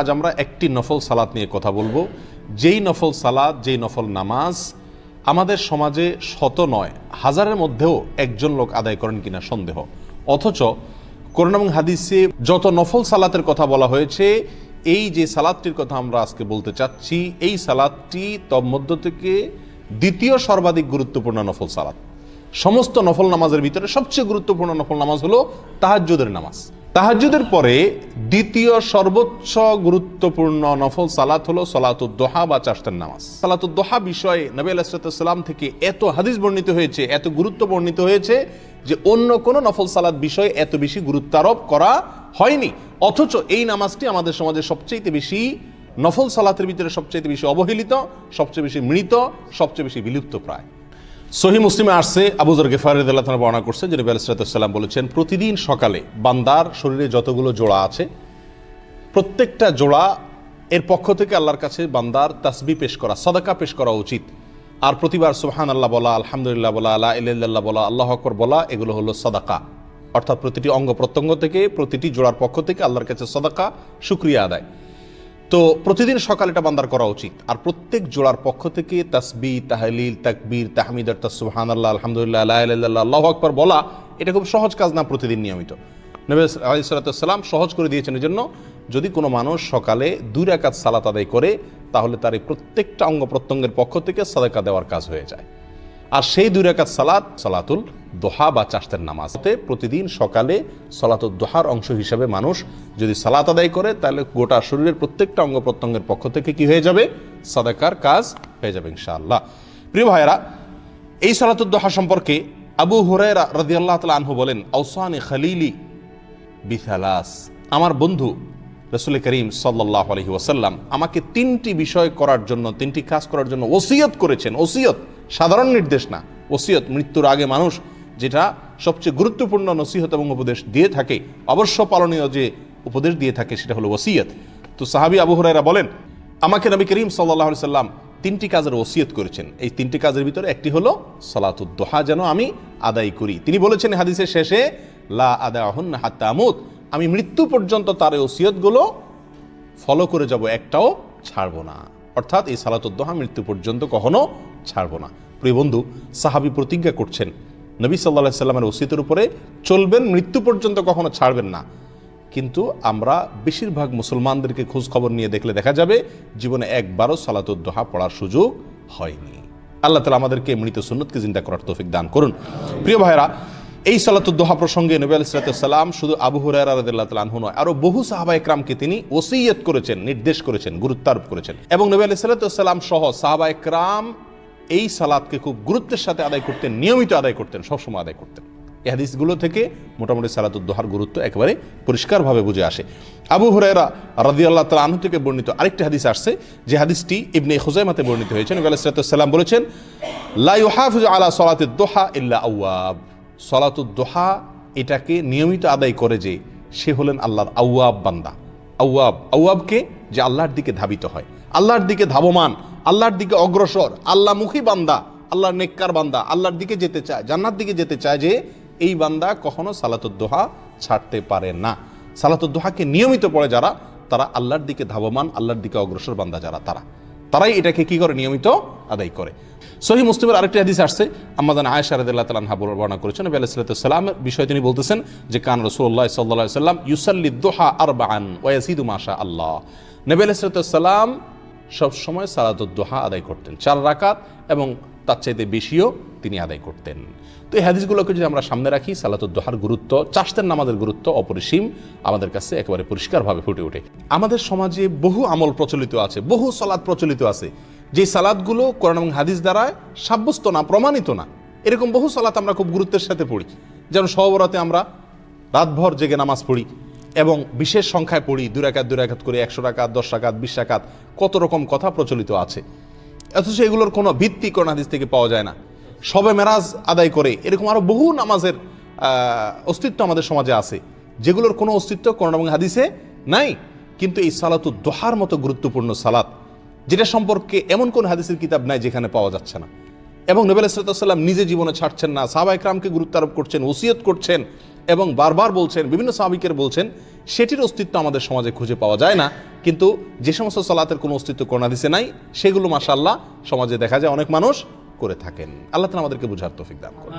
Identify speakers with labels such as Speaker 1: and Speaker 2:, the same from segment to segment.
Speaker 1: আজ আমরা একটি নফল সালাত নিয়ে কথা বলব। যেই নফল সালাত, যেই নফল নামাজ আমাদের সমাজে শত নয়, হাজারের মধ্যেও একজন লোক আদায় করেন কিনা সন্দেহ। অথচ করোনা এবং হাদিসে যত নফল সালাতের কথা বলা হয়েছে, এই যে সালাদটির কথা আমরা আজকে বলতে চাচ্ছি, এই সালাদটি তন্মধ্য থেকে দ্বিতীয় সর্বাধিক গুরুত্বপূর্ণ নফল সালাত। সমস্ত নফল নামাজের ভিতরে সবচেয়ে গুরুত্বপূর্ণ নফল নামাজ হলো তাহাজ্জুদের নামাজ। তাহাজ্জুদের পরে দ্বিতীয় সর্বোচ্চ গুরুত্বপূর্ণ নফল সালাত হলো সালাতুদ্দোহা বা চাষতের নামাজ। সালাতুদ্দোহা বিষয়ে নবী আলাইসালাম থেকে এত হাদিস বর্ণিত হয়েছে, এত গুরুত্ব বর্ণিত হয়েছে যে অন্য কোনো নফল সালাত বিষয়ে এত বেশি গুরুত্ব আরোপ করা হয়নি। অথচ এই নামাজটি আমাদের সমাজে সবচেয়ে বেশি নফল সালাতের ভিতরে সবচেয়ে বেশি অবহেলিত, সবচেয়ে বেশি মৃত, সবচেয়ে বেশি বিলুপ্ত প্রায় সহি মুসলিমে আসছে আবুজর গেফারিদ আল্লাহ বর্ণনা করছে যিনি আলাইসালাম বলেছেন, প্রতিদিন সকালে বান্দার শরীরে যতগুলো জোড়া আছে, প্রত্যেকটা জোড়া এর পক্ষ থেকে আল্লাহর কাছে বান্দার তাসবি পেশ করা, সদাকা পেশ করা উচিত। আর প্রতিবার সুহান আল্লাহ বলা, আলহামদুলিল্লাহ বলা আল্লাহ ইল্লাহ বলা, আল্লাহ আকবর বলা, এগুলো হলো সদাকা। অর্থাৎ প্রতিটি অঙ্গ প্রত্যঙ্গ থেকে প্রতিটি জোড়ার পক্ষ থেকে আল্লাহর কাছে সদাকা শুক্রিয়া আদায়। তো প্রতিদিন সকাল এটা বান্দার করা উচিত। আর প্রত্যেক জোড়ার পক্ষ থেকে তাসবি তাহলিল, তাকবীর, তাহমিদ, অর্থাৎ সুহান আল্লাহ আলহামদুলিল্লাহ আল্লাহ আল্লাহ আকবর বলা, এটা খুব সহজ কাজ না প্রতিদিন নিয়মিত। নবী আলাইসালাম সহজ করে দিয়েছেন এই জন্য যদি কোনো মানুষ সকালে দুই রাকাত সালাত আদায় করে, তাহলে তার এই প্রত্যেকটা অঙ্গ প্রত্যঙ্গের পক্ষ থেকে সাদাকা দেওয়ার কাজ হয়ে যায়। আর সেই দুই রাকাত সালাত, সালাতুল দোহা বা চাষতের নামাজতে প্রতিদিন সকালে সালাতুল দোহার অংশ হিসাবে মানুষ যদি সালাত আদায় করে, তাহলে গোটা শরীরের প্রত্যেকটা অঙ্গ প্রত্যঙ্গের পক্ষ থেকে কি হয়ে যাবে? সাদাকার কাজ হয়ে যাবে ইনশাআল্লাহ। প্রিয় ভাইয়েরা, এই সালাতুল দোহা সম্পর্কে আবু হুরায়রা রাদিয়াল্লাহ তাআলা আনহু বলেন আউসানি খালিলি বিথালাস আমার বন্ধু রসুল করিম সাল্লাহ আলহি ওসাল্লাম আমাকে তিনটি বিষয় করার জন্য, তিনটি কাজ করার জন্য ওসিয়ত করেছেন, ওসিয়ত। সাধারণ নির্দেশ না। ওসিয়ত মৃত্যুর আগে মানুষ যেটা সবচেয়ে গুরুত্বপূর্ণ নসিহত এবং উপদেশ দিয়ে থাকে, অবশ্য পালনীয় যে উপদেশ দিয়ে থাকে সেটা হলো ওসিয়ত। তো সাহাবি আবু হুরাইরা বলেন, আমাকে নবী করিম সাল্লাহ সাল্লাম তিনটি কাজের ওসিয়ত করেছেন। এই তিনটি কাজের ভিতরে একটি হলো সালাতুদ্দোহা, যেন আমি আদায় করি। তিনি বলেছেন হাদিসের শেষে, লা আদা আহন হাত্তা আমুদ আমি মৃত্যু পর্যন্ত তার এই ওসিয়তগুলো ফলো করে যাব, একটাও ছাড়বো না। অর্থাৎ এই সালাতুদ্দোহা মৃত্যু পর্যন্ত কখনো ছাড়বো না। প্রিয় বন্ধু, সাহাবি প্রতিজ্ঞা করছেন, নবী সাল্লাহ সাল্লামের ওসিয়তের উপরে চলবেন, মৃত্যু পর্যন্ত কখনো ছাড়বেন না। কিন্তু আমরা বেশিরভাগ মুসলমানদেরকে খোঁজ খবর নিয়ে দেখলে দেখা যাবে, জীবনে একবারও সালাতুদ্দোহা পড়ার সুযোগ হয়নি। আল্লাহ তালা আমাদেরকে মৃত সুন্নতকে চিন্তা করার তৌফিক দান করুন। প্রিয় ভাইরা এই সালাতুদ্দোহা প্রসঙ্গে নবী আলাইসালাম শুধু আবু তালাহু নয় আরও বহু সাহাবা একরামকে তিনি ওসিয়ত করেছেন, নির্দেশ করেছেন, গুরুত্বারোপ করেছেন। এবং নবী আলাইসাল্লাম সহ সাহাবা একরাম এই সালাদকে খুব গুরুত্বের সাথে আদায় করতেন, নিয়মিত আদায় করতেন, সবসময় আদায় করতেন। এই হাদিসগুলো থেকে মোটামুটি সালাতুদ্দোহার গুরুত্ব একেবারে পরিষ্কারভাবে বুঝে আসে। আবু হুরায়রা রাদিয়াল্লাহ তালা আনহু থেকে বর্ণিত আরেকটি হাদিস আসছে, যে হাদিসটি ইবনে খুজাইমাতে বর্ণিত হয়েছে। নবী আলাইসালাম বলেছেন লাই ইউহাফিজু আলা সলাতিদ দোহা ইল্লা আউয়াব। সলাতুদ্দোহা এটাকে নিয়মিত আদায় করে যে সে হলেন আল্লাহর আউয়াব বান্দা। আউয়াব, আউয়াবকে যে আল্লাহর দিকে ধাবিত হয়। আল্লাহর দিকে ধাবমান আল্লাহর দিকে অগ্রসর আল্লাহমুখী বান্দা, আল্লাহর নেককার বান্দা, আল্লাহর দিকে যেতে চায় জান্নার দিকে যেতে চায় যে এই বান্দা কখনো সালাতুদ্দোহা ছাড়তে পারে না। সালাতুদ্দোহাকে নিয়মিত পড়ে যারা, তারা আল্লাহর দিকে ধাবমান, আল্লাহর দিকে অগ্রসর বান্দা যারা, তারা। তারাই এটাকে কি করে? নিয়মিত আদায় করে। সহি মুসলিমের আরেকটি হাদিস আসছে আমাদের আয়সা রাদিল্লাহ তালাহা বর্ণনা করেছেন, নবী আলাইসালামের বিষয়ে তিনি বলতেছেন যে, কান রসুল্লাহ সাল্লাহ সাল্লাম ইউসাল্লি দোহা আর বান ওয়াসিদু মাশা আল্লাহ নবী আলাইসালাম সবসময় সালাতুদ্দোহা আদায় করতেন। চার রাকাত এবং তার চাইতে বেশিও তিনি আদায় করতেন। তো এই হাদিসগুলোকে যদি আমরা সামনে রাখি সালাতুদ্দোহার গুরুত্ব চাষতের নামাজের গুরুত্ব অপরিসীম, আমাদের কাছে একেবারে পরিষ্কারভাবে ফুটে ওঠে। আমাদের সমাজে বহু আমল প্রচলিত আছে, বহু সালাদ প্রচলিত আছে। যে সালাদগুলো কোরআন এবং হাদিস দ্বারা সাব্যস্ত না, প্রমাণিত না, এরকম বহু সালাত আমরা খুব গুরুত্বের সাথে পড়ি। যেমন সহবরাতে আমরা রাতভর জেগে নামাজ পড়ি এবং বিশেষ সংখ্যায় পড়ি দুই রাকাত দুই রাকাত করে একশো রাকাত, দশ রাকাত, বিশ রাকাত, কত রকম কথা প্রচলিত আছে। অথচ এগুলোর কোনো ভিত্তি কোন হাদিস থেকে পাওয়া যায় না। সবে মেরাজ আদায় করে এরকম আরও বহু নামাজের অস্তিত্ব আমাদের সমাজে আছে। যেগুলোর কোনো অস্তিত্ব কোরআন এবং হাদিসে নাই। কিন্তু এই সালাতু দোহার মতো গুরুত্বপূর্ণ সালাত, যেটা সম্পর্কে এমন কোন হাদিসের কিতাব নাই যেখানে পাওয়া যাচ্ছে না। এবং নবেল ইসরাতাম নিজে জীবনে ছাড়ছেন না। সাহাবা ইকরামকে গুরুত্ব আরোপ করছেন ওসিয়ত করছেন এবং বারবার বলছেন বিভিন্ন সাহাবিকের বলছেন সেটির অস্তিত্ব আমাদের সমাজে খুঁজে পাওয়া যায় না। কিন্তু যে সমস্ত সালাতের কোনো অস্তিত্ব করোনা দিছে নাই সেগুলো মাসাল্লাহ সমাজে দেখা যায় অনেক মানুষ করে থাকেন। আল্লাহ তালা আমাদেরকে বুঝার তৌফিক দান করুন।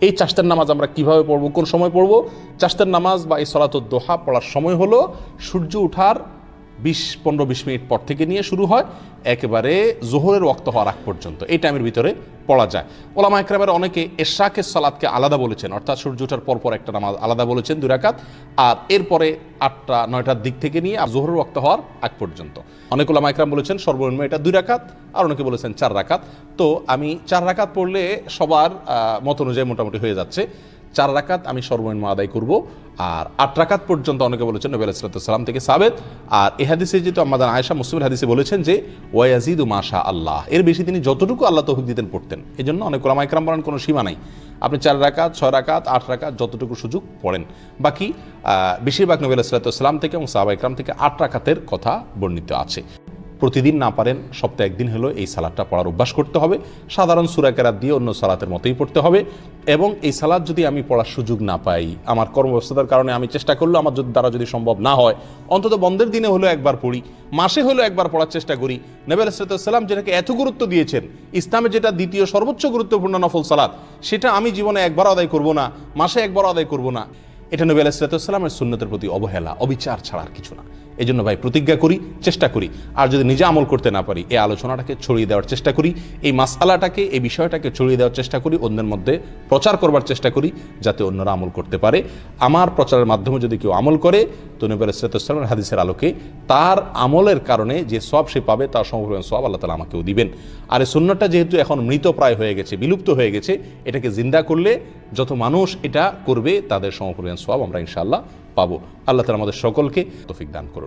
Speaker 1: এই চাষতের নামাজ আমরা কীভাবে পড়ব কোন সময় পড়ব? চাষতের নামাজ বা এই সলাত দোহা পড়ার সময় হলো সূর্য ওঠার বিশ, পনেরো, বিশ মিনিট পর থেকে নিয়ে শুরু হয় একেবারে জোহরের ওক্ত হওয়ার আগ পর্যন্ত। এই টাইমের ভিতরে পড়া যায়। ওলামা একরামের অনেকে এশাকের সালাদকে আলাদা বলেছেন, অর্থাৎ সূর্য ওঠার পর পর একটা নামাজ আলাদা বলেছেন দুই রাকাত, আর এরপরে আটটা, নয়টার দিক থেকে নিয়ে আর জোহরের ওক্ত হওয়ার আগ পর্যন্ত। অনেক ওলামা একরাম বলেছেন, সর্বনিম্ন এটা দুই রাকাত, আর অনেকে বলেছেন চার রাকাত। তো আমি চার রাকাত পড়লে সবার মত অনুযায়ী মোটামুটি হয়ে যাচ্ছে। চার রাকাত আমি সর্বনিম্ন আদায় করব, আর আট রাকাত পর্যন্ত অনেকে বলেছেন নবী আলাইসালাম থেকে সাবেত। আর এ হাদিসে যেহেতু আমাদের আয়সা মুসলিমের হাদিসে বলেছেন যে ওয়াজিদু মাশা আল্লাহ এর বেশি তিনি যতটুকু আল্লাহ তৌফিক দিতেন পড়তেন। এই জন্য অনেক ওলামা ইকরাম বলেন কোনো সীমা নাই। আপনি চার রাকাত, ছয় রাকাত, আট রাকাত যতটুকু সুযোগ পড়েন। বাকি বেশিরভাগ নবী আলাইসালাম থেকে এবং সাহাবা ইকরাম থেকে আট রাকাতের কথা বর্ণিত আছে। প্রতিদিন না পারেন, সপ্তাহে একদিন হলো এই সালাদটা পড়ার অভ্যাস করতে হবে। সাধারণ সুরাকেরাত দিয়ে অন্য সালাতের মতোই পড়তে হবে এবং এই সালাদ যদি আমি পড়ার সুযোগ না পাই, আমার কর্মব্যস্ততার কারণে আমি চেষ্টা করলেও আমার যদি- দ্বারা যদি সম্ভব না হয়, অন্তত বন্ধের দিনে হলো একবার পড়ি, মাসে হলো একবার পড়ার চেষ্টা করি। নবী আলাইসালাম যেটাকে এত গুরুত্ব দিয়েছেন, ইসলামে যেটা দ্বিতীয় সর্বোচ্চ গুরুত্বপূর্ণ নফল সালাদ, সেটা আমি জীবনে একবার আদায় করব না, মাসে একবার আদায় করব না। এটা নবী আলাইসালামের সুন্নতের প্রতি অবহেলা, অবিচার ছাড়া আর কিছু না। এই জন্য ভাই প্রতিজ্ঞা করি, চেষ্টা করি। আর যদি নিজে আমল করতে না পারি, এই আলোচনাটাকে ছড়িয়ে দেওয়ার চেষ্টা করি, এই মাসালাটাকে এই বিষয়টাকে ছড়িয়ে দেওয়ার চেষ্টা করি, অন্যের মধ্যে প্রচার করবার চেষ্টা করি, যাতে অন্যরা আমল করতে পারে। আমার প্রচারের মাধ্যমে যদি কেউ আমল করে, তো নবী আলাইসালামের হাদিসের আলোকে তার আমলের কারণে যে সব সে পাবে, তার সমপরিমাণ সব আল্লাহ তালা আমাকেও দিবেন। আর এই সুন্নতটা যেহেতু এখন মৃতপ্রায় হয়ে গেছে, বিলুপ্ত হয়ে গেছে, এটাকে জিন্দা করলে যত মানুষ এটা করবে, তাদের সমপরিমাণ সব আমরা ইনশাআল্লাহ পাবো। আল্লাহ তালা আমাদের সকলকে তফিক দান করুন।